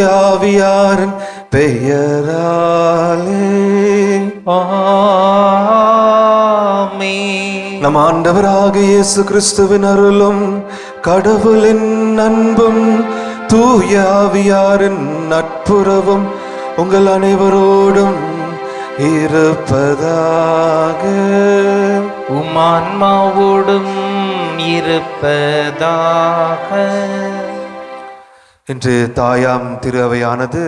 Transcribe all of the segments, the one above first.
தூயாவியாரன் பெயராலே. ஆமென். நம் ஆண்டவராக இயேசு கிறிஸ்துவின் அருளும் கடவுளின் அன்பும் தூயாவியாரின் நட்புறவும் உங்கள் அனைவரோடும் இருப்பதாக. உம் ஆன்மாவோடும் இருப்பதாக. இன்று தாயாம் திரு அவையானது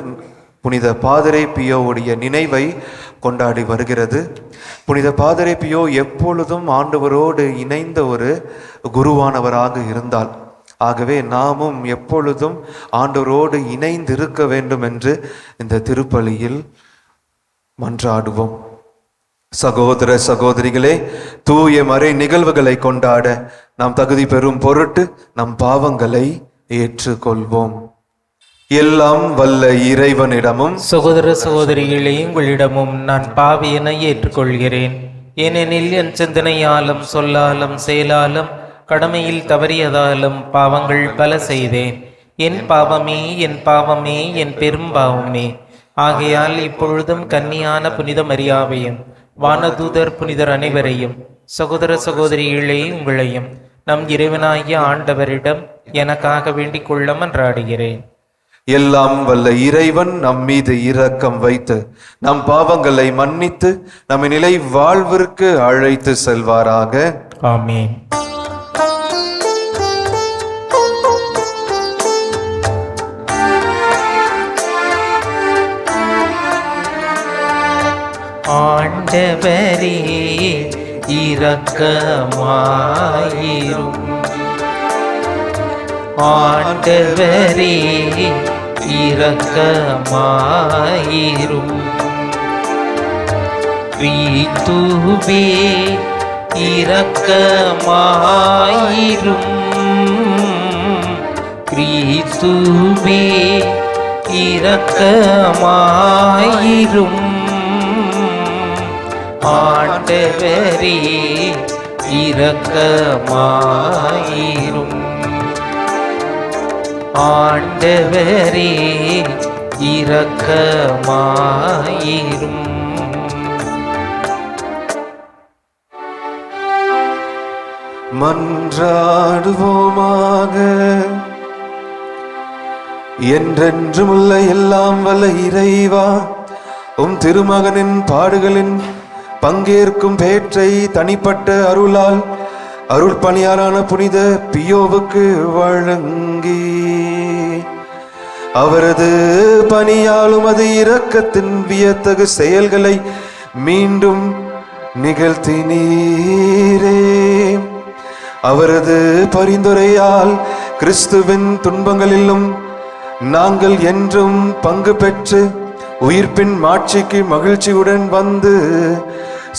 புனித பாதிரை பியோவுடைய நினைவை கொண்டாடி வருகிறது. புனித பாதிரை பியோ எப்பொழுதும் ஆண்டவரோடு இணைந்த ஒரு குருவானவராக இருந்தால். ஆகவே நாமும் எப்பொழுதும் ஆண்டவரோடு இணைந்திருக்க வேண்டும் என்று இந்த திருப்பலியில் மன்றாடுவோம். சகோதர சகோதரிகளே தூய மறை நிகழ்வுகளை கொண்டாட நாம் தகுதி பெறும் பொருட்டு நம் பாவங்களை ஏற்றுக்கொள்வோம். எல்லாம் வல்ல இறைவனிடமும் சகோதர சகோதரிகளே உங்களிடமும் நான் பாவியனை ஏற்றுக்கொள்கிறேன். ஏனெனில் என் சிந்தனையாலும் சொல்லாலும் செயலாலும் கடமையில் தவறியதாலும் பாவங்கள் பல செய்தேன். என் பாவமே என் பாவமே என் பெரும் பாவமே. ஆகையால் இப்பொழுதும் கன்னியான புனித மரியாவையும் வானதூதர் புனிதர் அனைவரையும் சகோதர சகோதரிகளே உங்களையும் நம் இறைவனாகிய ஆண்டவரிடம் எனக்காக வேண்டிக் கொள்ள மன்றாடுகிறேன். எல்லாம் வல்ல இறைவன் நம் மீது இரக்கம் வைத்து நம் பாவங்களை மன்னித்து நம்ம நிலை வாழ்விற்கு அழைத்து செல்வாராக. ஆமீன். ஆண்டவரே இரக்கமாயிரும். ஆண்டவரே இரக்கமாயிரும். வீத்துவே இரக்கமாயிரும். கிரீத்துவே இரக்கமாயிரும். ஆண்டவரே இரக்கமாயிரும். ஆண்டவரே இரக்கமாயிரும். மன்றாடுவோமாக. என்றென்றுமுள்ள எல்லாம் வல்ல இறைவா உம் திருமகனின் பாடுகளின் பங்கேற்கும் பேற்றை தனிப்பட்ட அருளால் அருள் பணியாரான புனித பியோவுக்கு வழங்கி அவரது பணியாலும் அது இரக்கத்தின் வியத்தகு செயல்களை மீண்டும் நிகழ்த்தினீரே. அவரது பரிந்துரையால் கிறிஸ்துவின் துன்பங்களிலும் நாங்கள் என்றும் பங்கு பெற்று உயிர்ப்பின் மாட்சிக்கு மகிழ்ச்சியுடன் வந்து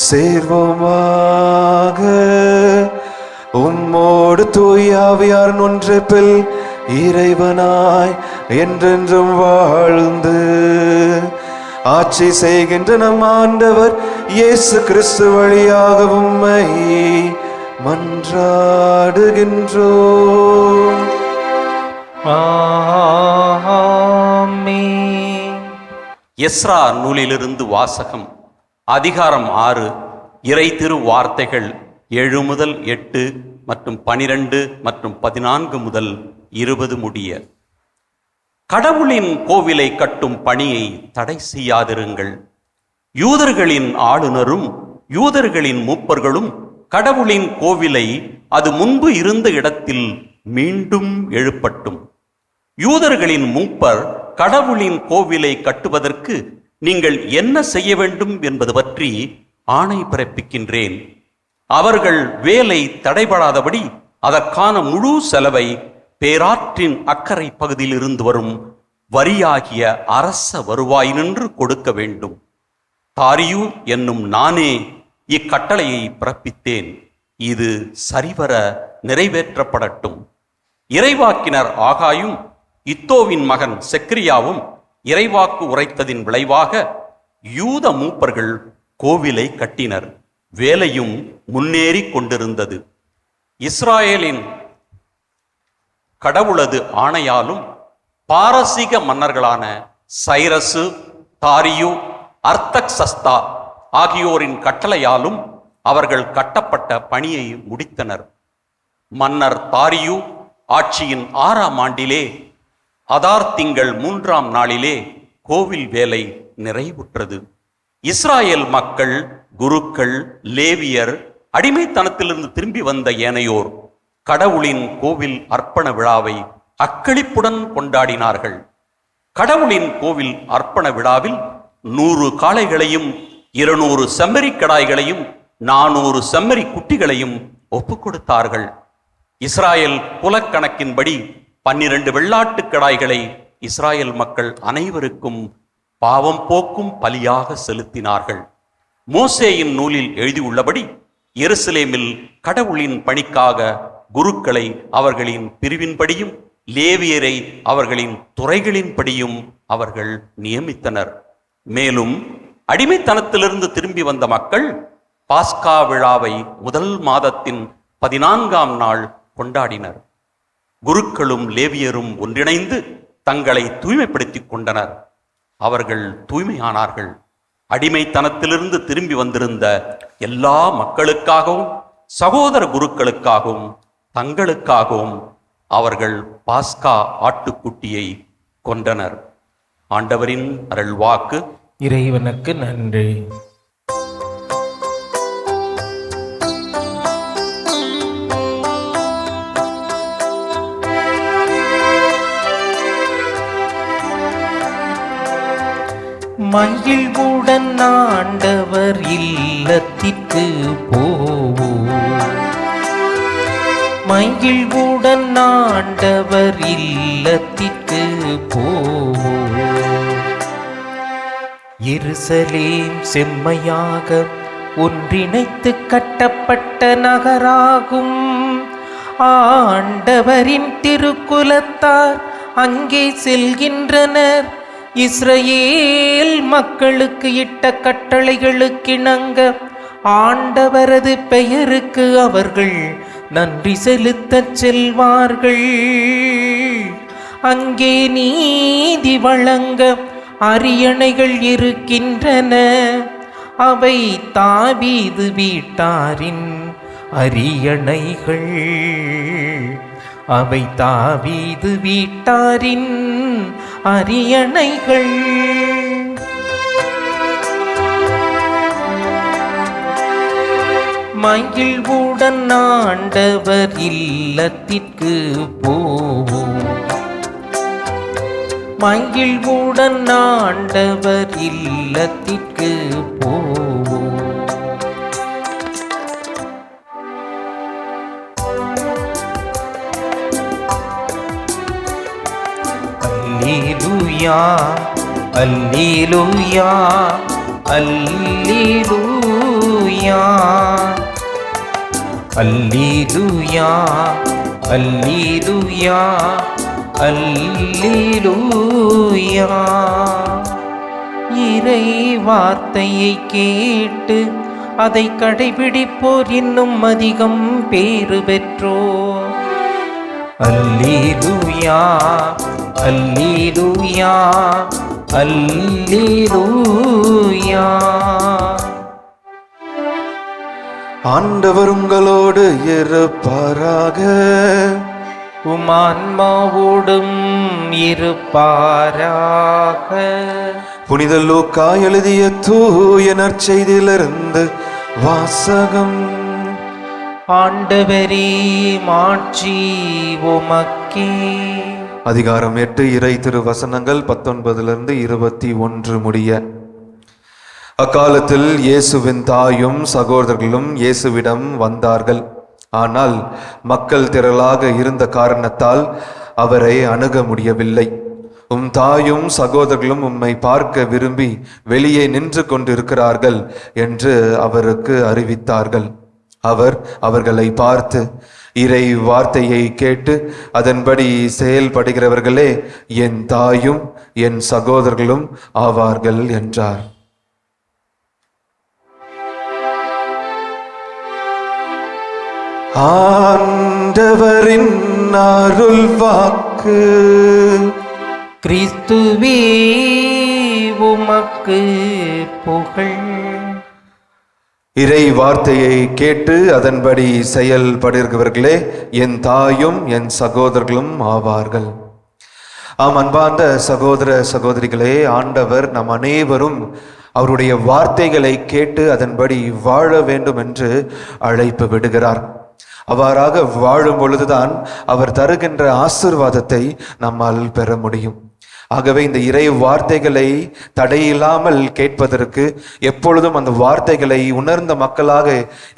சேர்வோமாக. உம்மோடு தூயாவியார் ஒன்றைப்பில் இறைவனாய் என்றென்றும் வாழ்ந்து ஆட்சி செய்கின்ற நம் ஆண்டவர் இயேசு கிறிஸ்து வழியாக உம்மை மன்றாடுகின்றோம். ஆமென். எஸ்ரா நூலிலிருந்து வாசகம் அதிகாரம் ஆறு இறை திரு வார்த்தைகள் ஏழு முதல் எட்டு மற்றும் பனிரெண்டு மற்றும் பதினான்கு முதல் இருபது முடிய. கடவுளின் கோவிலை கட்டும் பணியை தடை செய்யாதிருங்கள். யூதர்களின் ஆளுநரும் யூதர்களின் மூப்பர்களும் கடவுளின் கோவிலை அது முன்பு இருந்த இடத்தில் மீண்டும் எழுப்பட்டும். யூதர்களின் மூப்பர் கடவுளின் கோவிலை கட்டுவதற்கு நீங்கள் என்ன செய்ய வேண்டும் என்பது பற்றி ஆணை பிறப்பிக்கின்றேன். அவர்கள் வேலை தடைபடாதபடி அதற்கான முழு செலவை பேராற்றின் அக்கறை பகுதியில் இருந்து வரும் வரியாகிய அரச வருவாய் நின்று கொடுக்க வேண்டும். தாரியு என்னும் நானே இக்கட்டளையை பிறப்பித்தேன். இது சரிவர நிறைவேற்றப்படட்டும். இறைவாக்கினர் ஆகாயும் இத்தோவின் மகன் செக்ரியாவும் இறைவாக்கு உரைத்ததின் விளைவாக யூத மூப்பர்கள் கோவிலை கட்டினர். வேலையும் முன்னேறிக் கொண்டிருந்தது. இஸ்ராயேலின் கடவுளது ஆணையாலும் பாரசீக மன்னர்களான சைரசு தாரியு அர்த்தக் சஸ்தா ஆகியோரின் கட்டளையாலும் அவர்கள் கட்டப்பட்ட பணியை முடித்தனர். மன்னர் தாரியு ஆட்சியின் ஆறாம் ஆண்டிலே அதார் திங்கள் மூன்றாம் நாளிலே கோவில் வேலை நிறைவுற்றது. இஸ்ராயேல் மக்கள் குருக்கள் லேவியர் அடிமைத்தனத்திலிருந்து திரும்பி வந்த ஏனையோர் கடவுளின் கோவில் அர்ப்பண விழாவை அக்களிப்புடன் கொண்டாடினார்கள். கடவுளின் கோவில் அர்ப்பண விழாவில் நூறு காளைகளையும் இருநூறு செம்மறி கடாய்களையும் நானூறு செம்மறி குட்டிகளையும் ஒப்புக் கொடுத்தார்கள். இஸ்ராயல் புலக்கணக்கின்படி பன்னிரண்டு வெள்ளாட்டு கடாய்களை இஸ்ராயேல் மக்கள் அனைவருக்கும் பாவம் போக்கும் பலியாக செலுத்தினார்கள். மோசேயின் நூலில் எழுதியுள்ளபடி எருசலேமில் கடவுளின் பணிக்காக குருக்களை அவர்களின் பிரிவின்படியும் லேவியரை அவர்களின் துறைகளின்படியும் அவர்கள் நியமித்தனர். மேலும் அடிமைத்தனத்திலிருந்து திரும்பி வந்த மக்கள் பாஸ்கா விழாவை முதல் மாதத்தின் பதினான்காம் நாள் கொண்டாடினர். குருக்களும் லேவியரும் ஒன்றிணைந்து தங்களை தூய்மைப்படுத்திக் கொண்டனர். அவர்கள் தூய்மையானார்கள். அடிமைத்தனத்திலிருந்து திரும்பி வந்திருந்த எல்லா மக்களுக்காகவும் சகோதர குருக்களுக்காகவும் தங்களுக்காகவும் அவர்கள் பாஸ்கா ஆட்டுக்குட்டியை கொன்றனர். ஆண்டவரின் அருள்வாக்கு இறைவனுக்கு நன்றி. மகிழ்வுடன் ஆண்டவர் இல்லத்திற்கு போவோம். மகிழ்வுடன் ஆண்டவர் இல்லத்திற்கு போவோம். எருசலேம் செம்மையாக ஒன்றிணைத்து கட்டப்பட்ட நகராகும். ஆண்டவரின் திருக்குலத்தார் அங்கே செல்கின்றனர். இஸ்ரேல் மக்களுக்கு இட்ட கட்டளைகளுக்கிணங்க ஆண்டவரது பெயருக்கு அவர்கள் நன்றி செலுத்தச் செல்வார்கள். அங்கே நீதி வழங்க அரியணைகள் இருக்கின்றன. அவை தாவீது வீட்டாரின் அரியணைகள். அவை தாவீது வீட்டாரின் அரியணைகள். மகிழ்வுடன் ஆண்டவர் இல்லத்திற்கு போவோம். மகிழ்வுடன் ஆண்டவர் இல்லத்திற்கு போவோம். அல்லூயா அல்லேலூயா அல்லேலூயா அல்லேலூயா அல்லேலூயா அல்லேலூயா இறை வார்த்தையை கேட்டு அதை கடைபிடிப்போர் இன்னும் அதிகம் பேறு பெற்றோர். அல்லேலூயா அல்லேலூயா அல்லேலூயா. ஆண்டவர் உங்களோடு இருப்பாராக. உமான்மாவோடும் இருப்பாராக. புனித லூக்கா எழுதிய தூய நற்செய்தியிலிருந்து வாசகம் ஆண்டவரே மாட்சி உமக்கே. அதிகாரம் எட்டு இறை திரு வசனங்கள் பத்தொன்பதிலிருந்து இருபத்தி ஒன்று முடிய. அக்காலத்தில் இயேசுவின் தாயும் சகோதரர்களும் இயேசுவிடம் வந்தார்கள். ஆனால் மக்கள் திரளாக இருந்த காரணத்தால் அவரை அணுக முடியவில்லை. உம் தாயும் சகோதரர்களும் உம்மை பார்க்க விரும்பி வெளியே நின்று கொண்டிருக்கிறார்கள் என்று அவருக்கு அறிவித்தார்கள். அவர் அவர்களை பார்த்து இறை வார்த்தையை கேட்டு அதன்படி செயல்படுகிறவர்களே என் தாயும் என் சகோதரர்களும் ஆவார்கள் என்றார். ஆண்டவரின் அருள் வாக்கு. கிறிஸ்துவே உமக்கு புகழ். இறை வார்த்தையை கேட்டு அதன்படி செயல்படுகிறவர்களே என் தாயும் என் சகோதரர்களும் ஆவார்கள். ஆம் அன்பார்ந்த சகோதர சகோதரிகளே ஆண்டவர் நம் அனைவரும் அவருடைய வார்த்தைகளை கேட்டு அதன்படி வாழ வேண்டும் என்று அழைப்பு விடுகிறார். அவ்வாறாக வாழும் பொழுதுதான் அவர் தருகின்ற ஆசிர்வாதத்தை நம்மால் பெற முடியும். ஆகவே இந்த இறை வார்த்தைகளை தடையில்லாமல் கேட்பதற்கு எப்பொழுதும் அந்த வார்த்தைகளை உணர்ந்த மக்களாக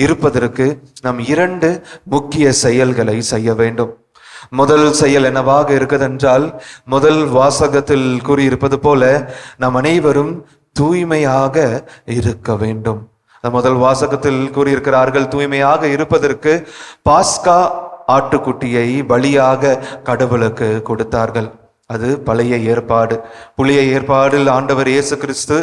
இருப்பதற்கு நாம் இரண்டு முக்கிய செயல்களை செய்ய வேண்டும். முதல் செயல் என்னவாக இருக்குதென்றால் முதல் வாசகத்தில் கூறியிருப்பது போல நாம் அனைவரும் தூய்மையாக இருக்க வேண்டும். முதல் வாசகத்தில் கூறியிருக்கிறார்கள் தூய்மையாக இருப்பதற்கு பாஸ்கா ஆட்டுக்குட்டியை பலியாக கடவுளுக்கு கொடுத்தார்கள். அது பழைய ஏற்பாடு. புளிய ஏற்பாடில் ஆண்டவர் இயேசு கிறிஸ்து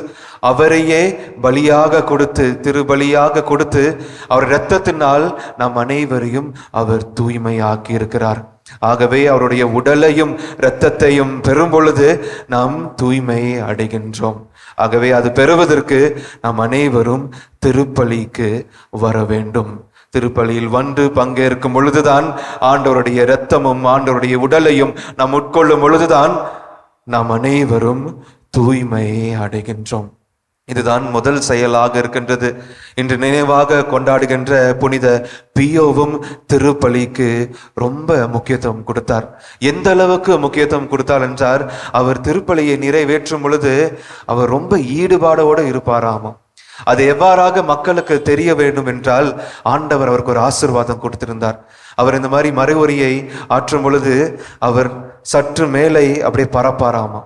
அவரையே பலியாக கொடுத்து திருபலியாக கொடுத்து அவர் இரத்தத்தினால் நம் அனைவரையும் அவர் தூய்மையாக்கி இருக்கிறார் ஆகவே அவருடைய உடலையும் இரத்தத்தையும் பெறும் பொழுது நாம் தூய்மை அடைகின்றோம். ஆகவே அது பெறுவதற்கு நாம் அனைவரும் திருப்பலிக்கு வர வேண்டும். திருப்பலியில் வந்து பங்கேற்கும் பொழுதுதான் ஆண்டவருடைய இரத்தமும் ஆண்டவருடைய உடலையும் நாம் உட்கொள்ளும் பொழுதுதான் நாம் அனைவரும் தூய்மையை அடைகின்றோம். இதுதான் முதல் செயலாக இருக்கின்றது. இன்று நினைவாக கொண்டாடுகின்ற புனித பியோவும் திருப்பலிக்கு ரொம்ப முக்கியத்துவம் கொடுத்தார். எந்த அளவுக்கு முக்கியத்துவம் கொடுத்தார் என்றார்? அவர் திருப்பலியை நிறைவேற்றும் பொழுது அவர் ரொம்ப ஈடுபாடோடு இருப்பாராமாம். அது எவ்வாறாக மக்களுக்கு தெரிய வேண்டும் என்றால் ஆண்டவர் அவருக்கு ஒரு ஆசிர்வாதம் கொடுத்திருந்தார். அவர் இந்த மாதிரி மறைவுரையை ஆற்றும் பொழுது அவர் சற்று மேலே அப்படியே பரப்பாராமா?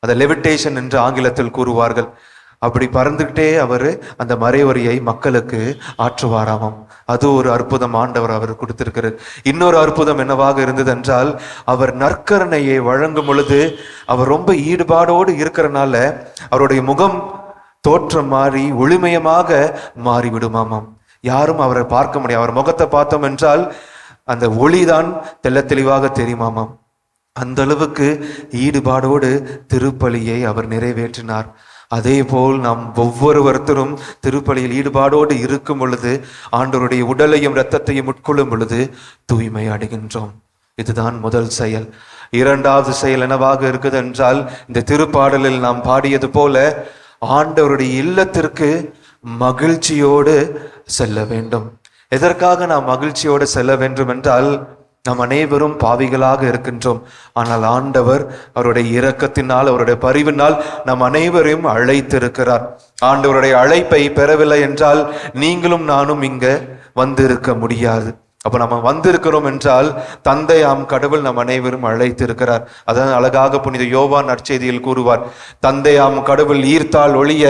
அதை லெவிட்டேஷன் என்று ஆங்கிலத்தில் கூறுவார்கள். அப்படி பறந்துகிட்டே அவர் அந்த மறைவரியை மக்களுக்கு ஆற்றுவாராமாம். அது ஒரு அற்புதம் ஆண்டவர் அவர் கொடுத்திருக்கிறார் இன்னொரு அற்புதம் என்னவாக இருந்தது என்றால் அவர் நற்கரணையை வழங்கும் பொழுது அவர் ரொம்ப ஈடுபாடோடு இருக்கிறனால அவருடைய முகம் தோற்றம் மாறி ஒளிமயமாக மாறி விடுமாமாம் யாரும் அவரை பார்க்க முடியாது. அவர் முகத்தை பார்த்தோம் என்றால் அந்த ஒளிதான் தெள்ள தெளிவாக தெரியுமாமாம். அந்த அளவுக்கு ஈடுபாடோடு திருப்பலியை அவர் நிறைவேற்றினார். அதே போல் நாம் ஒவ்வொருவருத்தரும் திருப்பலியில் ஈடுபாடோடு இருக்கும் பொழுது ஆண்டவருடைய உடலையும் இரத்தத்தையும் உட்கொள்ளும் பொழுது தூய்மை அடைகின்றோம். இதுதான் முதல் செயல். இரண்டாவது செயல் என்னவாக இருக்குது என்றால் இந்த திருப்பாடலில் நாம் பாடியது போல ஆண்டவருடைய இல்லத்திற்கு மகிழ்ச்சியோடு செல்ல வேண்டும். எதற்காக நாம் மகிழ்ச்சியோடு செல்ல வேண்டும் என்றால் நாம் அனைவரும் பாவிகளாக இருக்கின்றோம். ஆனால் ஆண்டவர் அவருடைய இரக்கத்தினால் அவருடைய பரிவினால் நம் அனைவரையும் அழைத்திருக்கிறார். ஆண்டவருடைய அழைப்பை பெறவில்லை என்றால் நீங்களும் நானும் இங்க வந்திருக்க முடியாது. அப்போ நம்ம வந்திருக்கிறோம் என்றால் தந்தையாம் கடவுள் நம் அனைவரும் அழைத்திருக்கிறார். அதான் அழகாக புனித யோவான் நற்செய்தியில் கூறுவார். தந்தையாம் கடவுள் ஈர்த்தால் ஒழிய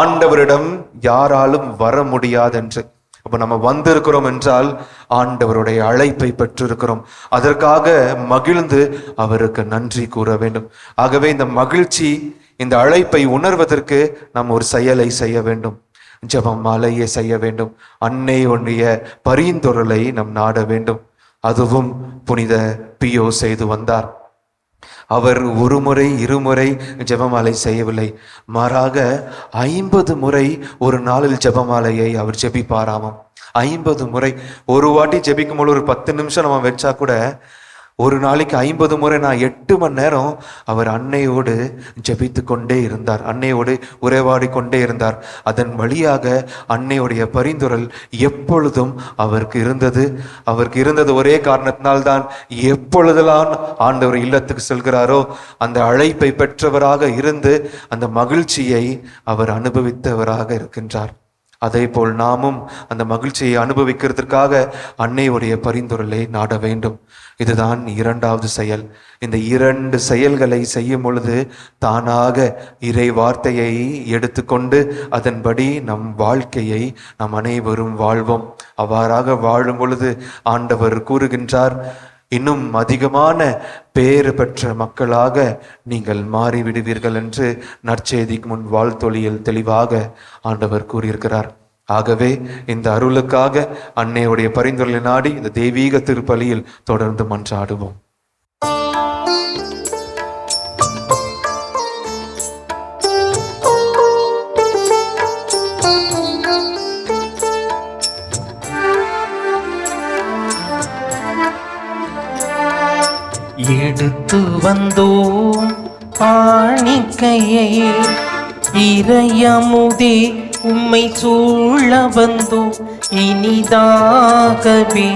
ஆண்டவரிடம் யாராலும் வர முடியாதென்று. அப்போ நம்ம வந்திருக்கிறோம் என்றால் ஆண்டவருடைய அழைப்பை பெற்றிருக்கிறோம். அதற்காக மகிழ்ந்து அவருக்கு நன்றி கூற வேண்டும். ஆகவே இந்த மகிழ்ச்சி இந்த அழைப்பை உணர்வதற்கு நாம் ஒரு செயலை செய்ய வேண்டும். ஜபம் மாலையை செய்ய வேண்டும். அன்னை ஒன்றிய பரிந்துரலை நம் நாட வேண்டும். அதுவும் புனித பியோ செய்து வந்தார். அவர் ஒரு முறை இருமுறை ஜெபமாலை செய்யவில்லை. மாறாக ஐம்பது முறை ஒரு நாளில் ஜெபமாலையை அவர் ஜெபிப்பாராமாம். ஐம்பது முறை. ஒரு வாட்டி ஜெபிக்கும் போது ஒரு பத்து நிமிஷம் நம்ம வச்சா கூட ஒரு நாளைக்கு ஐம்பது முறை நான் எட்டு மணி நேரம் அவர் அன்னையோடு ஜபித்து கொண்டே இருந்தார். அன்னையோடு உரைவாடி கொண்டே இருந்தார். அதன் வழியாக அன்னையுடைய பரிந்துரல் எப்பொழுதும் அவருக்கு இருந்தது. அவருக்கு இருந்தது ஒரே காரணத்தினால்தான் எப்பொழுதெல்லாம் ஆண்டவர் இல்லத்துக்கு செல்கிறாரோ அந்த அழைப்பை பெற்றவராக இருந்து அந்த மகிழ்ச்சியை அவர் அனுபவித்தவராக இருக்கின்றார். அதே போல் நாமும் அந்த மகிழ்ச்சியை அனுபவிக்கிறதுக்காக அன்னையுடைய பரிந்துரலை நாட வேண்டும். இதுதான் இரண்டாவது செயல். இந்த இரண்டு செயல்களை செய்யும் பொழுது தானாக இறை வார்த்தையை எடுத்துக்கொண்டு அதன்படி நம் வாழ்க்கையை நாம் அனைவரும் வாழ்வோம். அவ்வாறாக வாழும் பொழுது ஆண்டவர் கூறுகின்றார் இன்னும் அதிகமான பேறு பெற்ற மக்களாக நீங்கள் மாறிவிடுவீர்கள் என்று நற்செய்திக்கு முன் வாழ்த்தொழியில் தெளிவாக ஆண்டவர் கூறியிருக்கிறார். ஆகவே இந்த அருளுக்காக அன்னையுடைய பரிந்துரை நாடி இந்த தெய்வீக திருப்பலியில் தொடர்ந்து மன்றாடுவோம். எடுத்து வந்தோம் காணிக்கையை இறையமுதே உம்மை சூழ வந்தோம். இனிதாகவே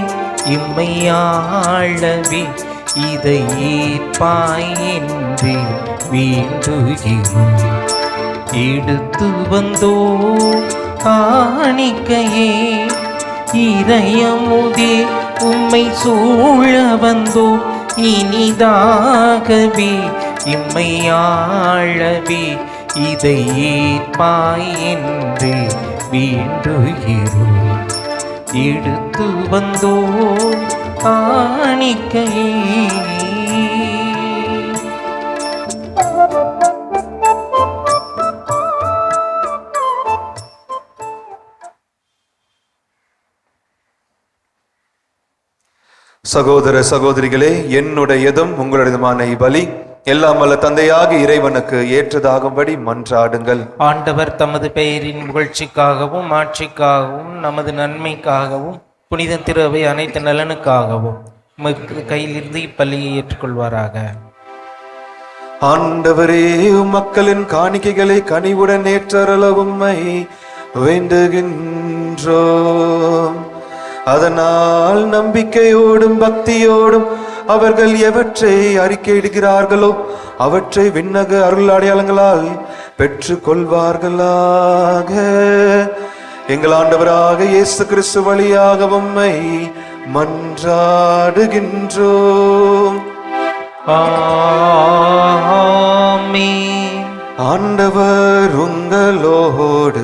இம்மையாளவே ஆளவே இதை ஏற்பாய் என்று வேண்டுகிறோம். எடுத்து வந்தோ காணிக்கையே இறையமுதே உம்மை சூழ வந்தோம். இனிதாகவே இம்மையாழவே இதை ஏற்பாய் என்று வேண்டுகிறோம். எடுத்து வந்தோம் காணிக்கையே சகோதர சகோதரிகளே என்னுடையதும் உங்களுடையதுமான பலி எல்லாம் வல்ல தந்தையாகி இறைவனுக்கு ஏற்றதாகும்படி மன்றாடுங்கள். ஆண்டவர் தமது பெயரின் புகழ்ச்சிக்காகவும் ஆட்சிக்காகவும் நமது நன்மைக்காகவும் புனித திருவை அனைத்து நலனுக்காகவும் கையிலிருந்து இப்பள்ளியை ஏற்றுக்கொள்வாராக. ஆண்டவரே மக்களின் காணிக்கைகளை கனிவுடன் ஏற்றருள உம்மை வேண்டுகின்றோம். அதனால் நம்பிக்கையோடும் பக்தியோடும் அவர்கள் எவற்றை அறிக்கையிடுகிறார்களோ அவற்றை விண்ணக அருள் அடையாளங்களால் பெற்று கொள்வார்களாக எங்கள் ஆண்டவராக இயேசு கிறிஸ்து வழியாக உம்மை மன்றாடுகின்றோம். ஆண்டவர் உங்களோடு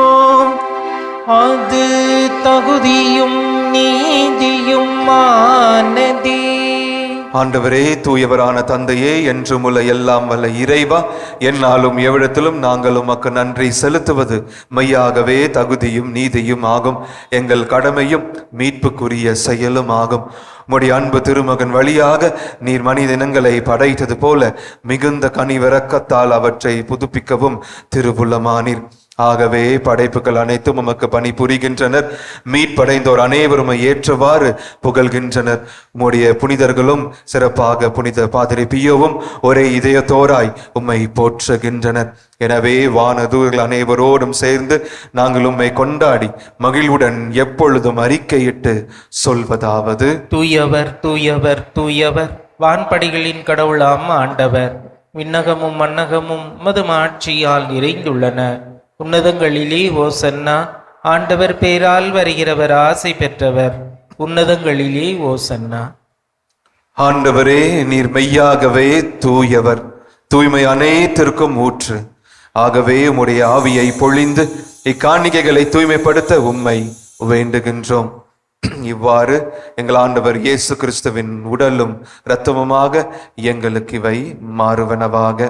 அது தகுதியும் நீதியும் ஆண்டவரே தூயவரான தந்தையே என்றும் உள்ள எல்லாம் வல்ல இறைவா என்னாலும் எவ்விடத்திலும் நாங்கள் உமக்கு நன்றி செலுத்துவது மெய்யாகவே தகுதியும் நீதியும் ஆகும். எங்கள் கடமையும் மீட்புக்குரிய செயலும் ஆகும். உம்முடைய அன்பு திருமகன் வழியாக நீர் மனிதனங்களை படைத்தது போல மிகுந்த கனிவிறக்கத்தால் அவற்றை புதுப்பிக்கவும் திருவுள்ளமானீர். ஆகவே படைப்புகள் அனைத்தும் உமக்கு பணி புரிகின்றனர் மீட்படைந்தோர் அனைவரும் ஏற்றவாறு புகழ்கின்றனர். உம்முடைய புனிதர்களும் சிறப்பாக புனித பாதிரி பியோவும் ஒரே இதயத்தோராய் உம்மை போற்றுகின்றனர். எனவே வானதூர்கள் அனைவரோடும் சேர்ந்து நாங்கள் உம்மை கொண்டாடி மகிழ்வுடன் எப்பொழுதும் அறிக்கையிட்டு சொல்வதாவது? தூயவர் தூயவர் தூயவர் வான்படிகளின் கடவுளாம் ஆண்டவர். விண்ணகமும் மன்னகமும் மது ஆட்சியால் நிறைந்துள்ளன. உன்னதங்களிலே ஓசன்னா ஆண்டவர் பேரால் வருகிறவர் ஆசை பெற்றவர். உன்னதங்களிலே ஓசன்னா ஆண்டவரே நீர் மெய்யாகவே தூயவர். தூய்மை அனைத்திற்கும் ஊற்று. ஆகவே உம்முடைய ஆவியை பொழிந்து இக்காணிக்கைகளை தூய்மைப்படுத்த உம்மை வேண்டுகின்றோம். இவ்வாறு எங்கள் ஆண்டவர் இயேசு கிறிஸ்துவின் உடலும் இரத்தமுமாக எங்களுக்கு இவை மாறுவனவாக.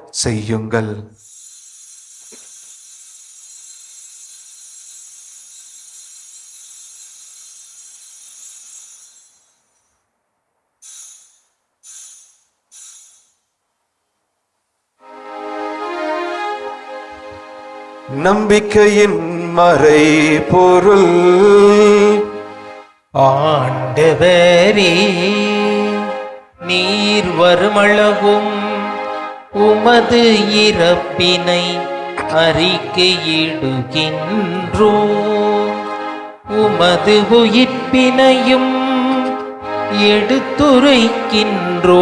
செய்யுங்கள். நம்பிக்கையின் மறை பொருள். ஆண்டவரே நீர் வருமழகும். உமது இறப்பினை அறிக்கையிடுகின்றோ உமது உயிர்ப்பினையும் எடுத்துரைக்கின்றோ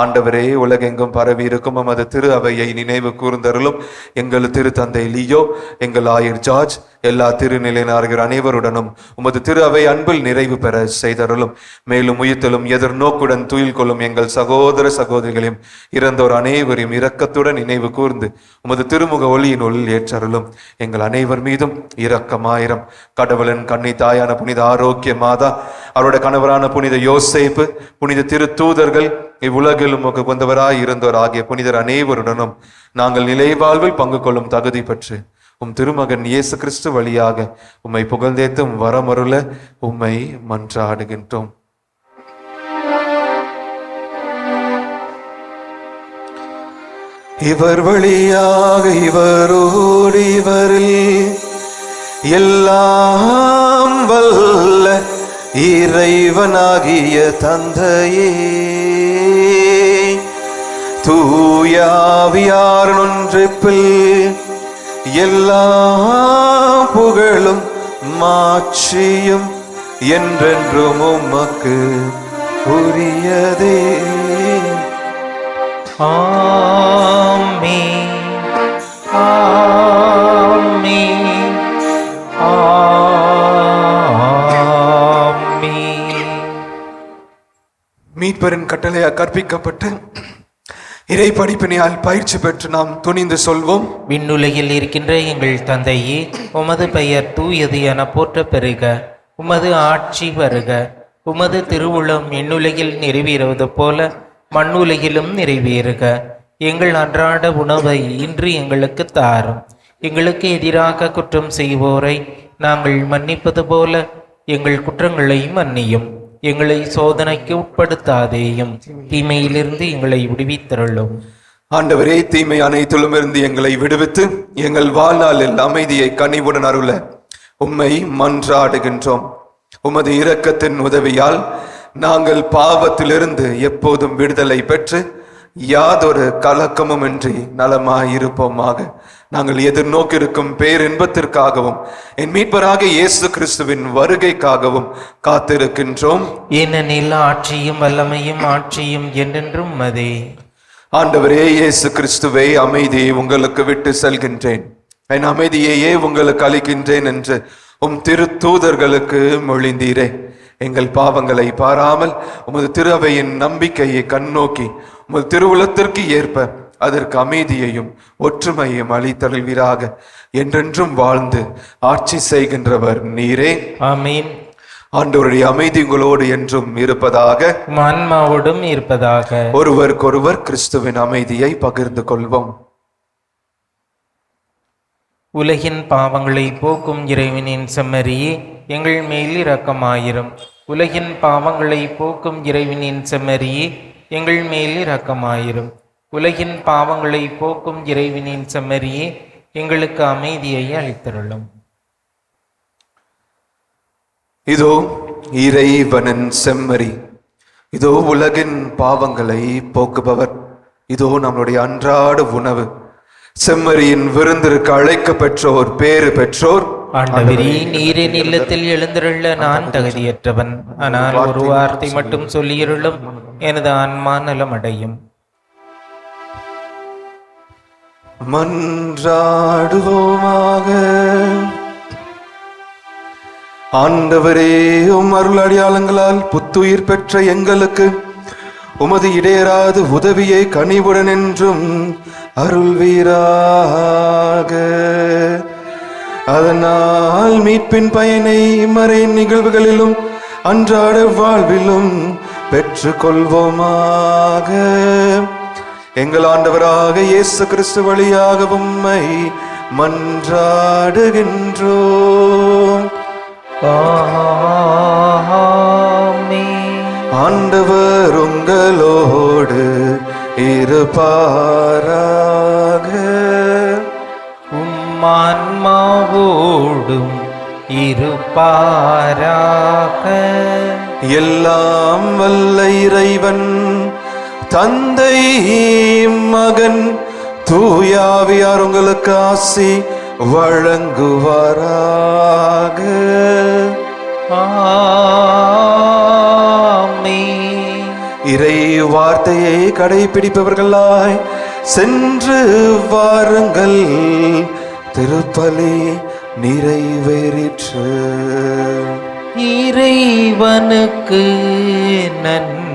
ஆண்டவரே உலகெங்கும் பரவி இருக்கும் உமது திரு அவையை நினைவு கூர்ந்தருளும். எங்கள் திரு தந்தை லியோ எங்கள் ஆயர் ஜார்ஜ் எல்லா திருநிலையினார்கள் அனைவருடனும் உமது திரு அவை அன்பில் நிறைவு பெற செய்தருளும். மேலும் உயிர்த்தலும் எதிர்நோக்குடன் துயில் கொள்ளும் எங்கள் சகோதர சகோதரிகளையும் இறந்தோர் அனைவரையும் இரக்கத்துடன் நினைவு கூர்ந்து உமது திருமுக ஒளியினுள் ஏற்றருளும். எங்கள் அனைவர் மீதும் இரக்கமாயிரம் கடவுளின் கண்ணி தாயான புனித ஆரோக்கிய மாதா அவருடைய கணவரான புனித யோசேப்பு புனித திரு தூதர்கள் இவ்வுலகில் உமக்கு கொண்டவராய் இருந்தோர் ஆகிய புனிதர் அனைவருடனும் நாங்கள் நிலை வாழ்வில் பங்கு கொள்ளும் தகுதி பெற்று உம் திருமகன் இயேசு கிறிஸ்து வழியாக உம்மை புகழ்ந்தேத்தும் வரமருள உம்மை மன்றாடுகின்றோம். இவர் வழியாக இவரோடு இவரில் எல்லாம் வல்ல இறைவனாகிய தந்தையே. தூயாவியார் ஒன்றிப்பில் எல்லா புகழும் மாட்சியும் என்றென்றும் உமக்கு உரியதே. ஆமே ஆமே ஆமே மீட்பரின் கட்டளையால் கற்பிக்கப்பட்டு இறை படிப்பினையால் பயிற்சி பெற்று நாம் துணிந்து சொல்வோம். விண்ணுலகில் இருக்கின்ற எங்கள் தந்தையே உமது பெயர் தூயது என போற்றப் பெறுக உமது ஆட்சி வருக. உமது திருவுளம் விண்ணுலகில் நிறைவேறுவது போல மண்ணுலகிலும் நிறைவேறுக. எங்கள் அன்றாட உணவை இன்று எங்களுக்கு தாரும். எங்களுக்கு எதிராக குற்றம் செய்வோரை நாங்கள் மன்னிப்பது போல எங்கள் குற்றங்களை மன்னியும். எங்களை சோதனைக்கு உட்படுத்தாதேயும். தீமையிலிருந்து எங்களை விடுவித்தருளும். ஆண்டவரே தீமை அனைத்திலும் இருந்து எங்களை விடுவித்து எங்கள் வாழ்நாளில் அமைதியை கனிவுடன் அருள உம்மை மன்றாடுகின்றோம். உமது இரக்கத்தின் உதவியால் நாங்கள் பாவத்திலிருந்து எப்போதும் விடுதலை பெற்று யாதொரு கலக்கமுமின்றி நலமாயிருப்போமாக. நாங்கள் எதிர்நோக்கியிருக்கும் பேரின்பத்திற்காகவும் என் மீட்பராக இயேசு கிறிஸ்துவின் வருகைக்காகவும் காத்திருக்கின்றோம். ஏனெனில் ஆட்சியும் வல்லமையும் ஆட்சியும் என்றென்றும் மதே ஆண்டவரே இயேசு கிறிஸ்துவை அமைதியை உங்களுக்கு விட்டு செல்கின்றேன். என் அமைதியையே உங்களுக்கு அளிக்கின்றேன் என்று உம் திருத்தூதர்களுக்கு மொழிந்தீரே. எங்கள் பாவங்களை பாராமல் உமது திருவையின் நம்பிக்கையை கண்ணோக்கி உமது திருவுளத்திற்கு ஏற்ப அதற்கு அமைதியையும் ஒற்றுமையும் அளித்தருள்வீராக. என்றென்றும் வாழ்ந்து ஆட்சி செய்கின்றவர் நீரே. ஆமீன். ஆண்டவருடைய அமைதி உங்களோடு என்றும் இருப்பதாக. ஆன்மாவோடும் இருப்பதாக. ஒருவருக்கொருவர் கிறிஸ்துவின் அமைதியை பகிர்ந்து கொள்வோம். உலகின் பாவங்களை போக்கும் இறைவனின் செம்மறியே எங்கள் மேல் இரக்கமாயிரும். உலகின் பாவங்களை போக்கும் இறைவனின் செம்மறியே எங்கள் மேல் இரக்கமாயிரும். உலகின் பாவங்களை போக்கும் இறைவனின் செம்மறியே எங்களுக்கு அமைதியை அளித்தருளும். இதோ இறைவனின் செம்மறி. இதோ உலகின் பாவங்களை போக்குபவர். இதோ நம்முடைய அன்றாட உணவு. செம்மறியின் விருந்திற்கு அழைக்க பெற்றோர் பேறு பெற்றோர். ஆண்டவரே நீரின் இல்லத்தில் எழுந்திருள்ள நான் தகுதியற்றவன். ஆனால் ஒரு வார்த்தை மட்டும் சொல்லியிருளும். எனது ஆன்மா நலமடையும். மன்றாடுவோமாக. ஆண்டவரே உம் அருள் அடையாளங்களால் புத்துயிர் பெற்ற எங்களுக்கு உமது இடையராது உதவியை கனிவுடன் என்றும் அருள்வீராக. அதனால் மீட்பின் பயனை மறை நிகழ்வுகளிலும் அன்றாட வாழ்விலும் பெற்றுக்கொள்வோமாக. எங்கள் ஆண்டவராக இயேசு கிறிஸ்து வழியாக உம்மை மன்றாடுகின்றோம். ஆண்டவர் உங்களோடு இருப்பாராக. உம்மான்மாவோடும் இருப்பாராக. எல்லாம் வல்ல இறைவன் தந்தை மகன் தூயாவியார் உங்களுக்கு ஆசி வழங்குவாராக. இறை வார்த்தையை கடைபிடிப்பவர்களாய் சென்று வாருங்கள். திருப்பலி நிறைவேறிற்று. இறைவனுக்கு நன்றி.